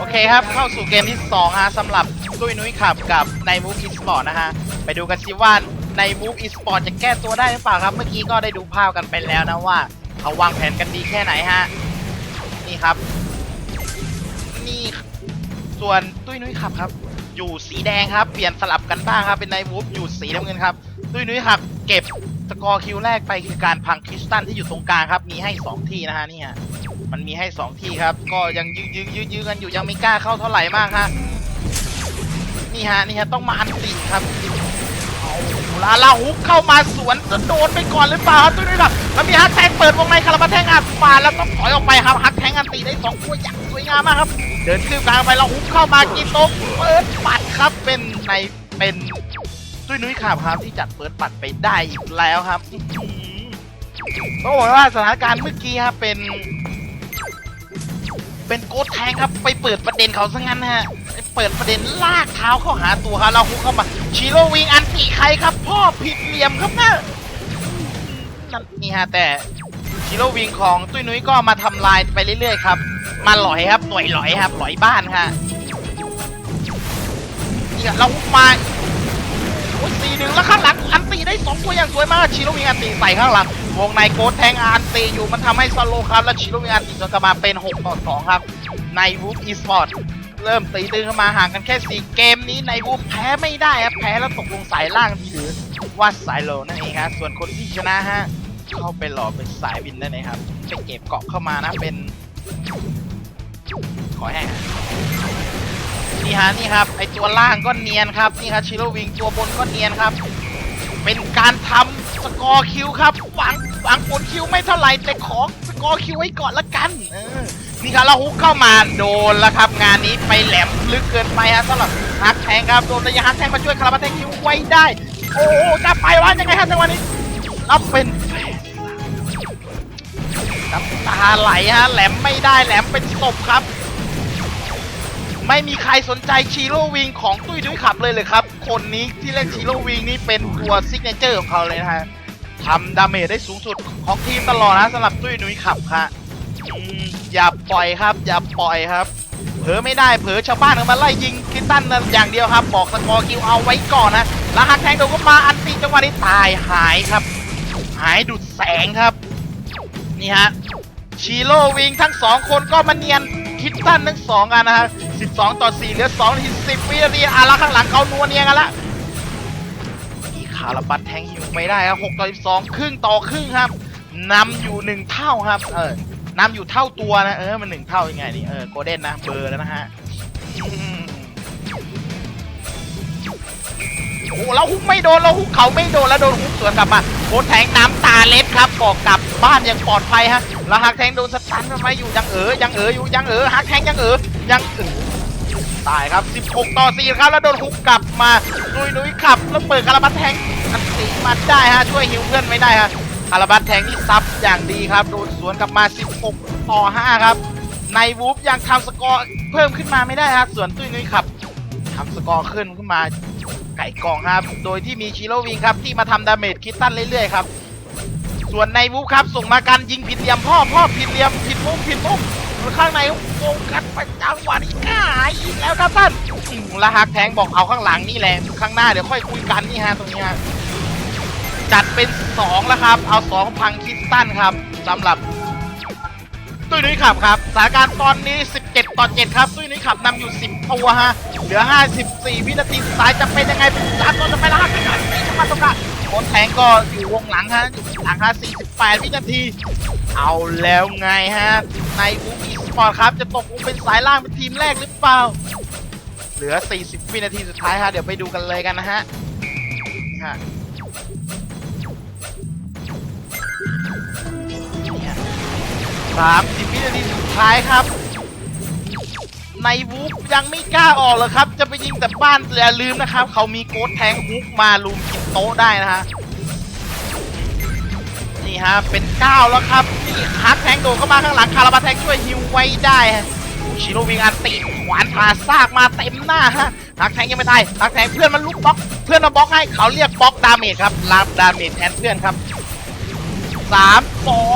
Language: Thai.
โอเคครับ เข้าสู่เกมที่2ฮะสำหรับตุ้ยนุ้ยขับกับในมูฟอีสปอร์ตนะฮะ ไปดูกันสิว่าในมูฟอีสปอร์ตจะแก้ตัวได้หรือเปล่าครับ เมื่อกี้ก็ได้ดูภาพกันไปแล้วนะว่าเขาวางแผนกันดีแค่ไหนฮะ นี่ครับ นี่ส่วนตุ้ยนุ้ยขับครับ อยู่สีแดงครับ เปลี่ยนสลับกันบ้างครับ เป็นในมูฟอยู่สีน้ำเงินครับ ตุ้ยนุ้ยขับ เก็บสกอร์คิวแรกไปคือการพังคริสตันที่อยู่ตรงกลางครับ มีให้สองที่นะฮะนี่ฮะ มันมีให้สองที่ครับ ก็ยังยื้อยื้อยื้อยื้อกันอยู่ยังไม่กล้าเข้าเท่าไหร่มากฮะนี่ฮะนี่ฮะต้องมาอันติครับเอาลาลาฮุกเข้ามาสวนจะโดนไปก่อนหรือเปล่าครับตุ้ยนุ้ยครับแล้วมีฮักแทงเปิดวงในคาราบาแทงอัดมาแล้วต้องถอยออกไปครับฮักแทงอันติได้สองตัวอย่างสวยงามมากครับ เดินขึ้นกลางไปแล้วฮุกเข้ามากินโต๊ะเปิดปัดครับเป็นในเป็นตุ้ยนุ้ยขาบครับที่จัดเปิดปัดไปได้อีกแล้วครับต้องบอกว่าสถานการณ์เมื่อกี้ครับเป็น เป็นโกดแทงครับไปเปิดประเด็นเขาซะงั้นฮะไปเปิดประเด็นลากเท้าเข้าหาตัวครับเราฮุกเข้ามาชิโรวิงอันตีใครครับ พ่อผิดเหลี่ยมครับนะนั่นนี่ฮะแต่ชิโรวิงของตุ้ยนุ้ยก็มาทำลายไปเรื่อยๆครับ มาหลอยครับหน่วยหลอยครับหลอยบ้านฮะนี่ครับเราฮุกมา โอ้ยสี่หนึ่งแล้วข้างหลังอันตีได้สองตัวอย่างสวยมากชิโรวิอันตีใส่ข้างหลังวงในโกดแทงอันตีอยู่มันทำให้สโลครับและชิโรวิอันตีจนกลับมาเป็น6ต่อ2ครับ ในวูฟอีสปอร์ตเริ่มตีตึงเข้ามาห่างกันแค่ 4 เกมนี้ในวูฟแพ้ไม่ได้ครับแพ้แล้วตกลงสายล่างที่หรือว่าสายโลนั่นเองครับส่วนคนที่ชนะฮะเข้าไปหล่อเป็นสายวินได้เลยครับไปเก็บเกาะเข้ามานะเป็นขอแห้ง นี่ฮะนี่ครับไอตัวล่างก็เนียนครับนี่ครับชิโรวิงตัวบนก็เนียนครับ เป็นการทำสกอร์คิวครับหวังหวังผลคิวไม่เท่าไหร่แต่ขอสกอร์คิวไว้ก่อนละกันเออนี่ครับเราฮุกเข้ามาโดนแล้วครับ งานนี้ไปแหลมลึกเกินไปฮะสำหรับฮักแทงครับโดนระยะฮักแทงมาช่วยคาราบาแทงคิวไว้ได้ โอ้จะไปว่ายังไงครับจังหวะนี้รับเป็นนน้ำตาไหลฮะแหลมไม่ได้แหลมเป็นศพครับ ไม่มีใครสนใจชีโร่วิงของตุ้ยดุ้ยขับเลยเลยครับ คนนี้ที่เล่นชีโร่วิงนี่เป็นตัวซิกเนเจอร์ของเขาเลยนะฮะทำดาเมจได้สูงสุดของทีมตลอดนะสำหรับตุ้ยนุ้ยขับครับอืมอย่าปล่อยครับ อย่าปล่อยครับ เผลอไม่ได้เผลอชาวบ้านเอามาไล่ยิงคิตตันนั่นอย่างเดียวครับ บอกสกอร์คิวเอาไว้ก่อนนะแล้วหักแทงโดนก็มาอันติจังหวะนี้ตายหายครับ หายดุดแสงครับนี่ฮะชีโร่วิงทั้งสองคนก็มาเนียนคิดตันทั้งสองกันนะฮะ 12 ต่อ 4 เหลือ2นาที10วินาทีอะข้างหลังเขานัวเนียกันละอีคาราบัตแทงฮิวไม่ได้ครับ6ต่อ 12 ครึ่งต่อครึ่งครับนำอยู่ 1 เท่าครับ เออนำอยู่เท่าตัวนะ เออ มัน 1 เท่ายังไงนี่เออโกลเด้นนะ เบอร์แล้วนะฮะโอ้แล้วฮุกไม่โดนแล้วฮุกเขาไม่โดนแล้วโดนฮุกสวนกลับมาโคตแทงน้ำตาเล็ดครับบอกกลับบ้านอย่างปลอดภัยฮะ แล้วฮักแทงโดนสตันทำไมอยู่ยังเอ๋อยังเอ๋ออยู่ยังเอ๋อฮักแทงยังเอ๋อยังเอ๋อตายครับ 16 ต่อ 4 ครับ แล้วโดนฮุกกลับมานุยนุยขับ แล้วเปิดคาราบัตแทงอันตีมาได้ฮะ ช่วยฮิวเพื่อนไม่ได้ฮะคาราบัตแทงนี่ซับอย่างดีครับ โดนสวนกลับมา 16 ต่อ 5 ครับ ในวูฟยังทำสกอร์เพิ่มขึ้นมาไม่ได้ครับส่วนตุ้ยนุ้ยขับทำสกอร์ขึ้นขึ้นมาไก่กองครับ โดยที่มีชิโรวิงครับที่มาทำดาเมจคิดตันเรื่อยๆครับ ส่วนในวูฟครับส่งมาการยิงผิดเหลี่ยมพ่อพ่อผิดเหลี่ยมผิดมุมผิดมุมข้างในวงกันประจังหวะนี้ง่ายอีกแล้วครับท่านล้วฮักแทงบอกเอาข้างหลังนี่แหละข้างหน้าเดี๋ยวค่อยคุยกันนี่ฮะตรงนี้ฮะจัดเป็นสองแล้วครับ เอาสองพังคิดตันครับสำหรับตุ้ยนุ้ยขับครับสถานการณ์ตอนนี้ 17 ต่อ 7 ครับตุ้ยนุ้ยขับนำอยู่ 10 ตัวฮะเหลือ 54 วินาทีสุดท้ายจะเป็นยังไงเป็นจานตอนจะไปละไม่กันไม่จะมาตรงกัน โคนแทงก็อยู่วงหลังฮะอยู่หลังฮะ48 วินาที เอาแล้วไงฮะ ในอูอีสปอร์ตครับ จะตกลงเป็นสายล่างเป็นทีมแรกหรือเปล่า เหลือ 40 วินาทีสุดท้ายฮะ เดี๋ยวไปดูกันเลยกันนะฮะฮะนี่ะสามสิบวินาทีสุดท้ายครับ ในวูฟยังไม่กล้าออกเลยครับ จะไปยิงแต่บ้านอย่าลืมนะครับ เขามีโกดแทงฮุกมาลุมกินโต๊ะได้นะฮะนี่ฮะเป็นเก้าแล้วครับนี่ฮักแทงโดเข้ามาข้างหลังคาราบาแทงช่วยฮิวไว้ได้ชิโรวิงอันตีขวานผ่าซากมาเต็มหน้าฮะฮักแทงยังไม่ตายฮักแทงเพื่อนมันลุกบล็อก เพื่อนมาบล็อกให้เขาเรียกบล็อกดาเมจครับรับดาเมจแทนเพื่อนครับสามสอง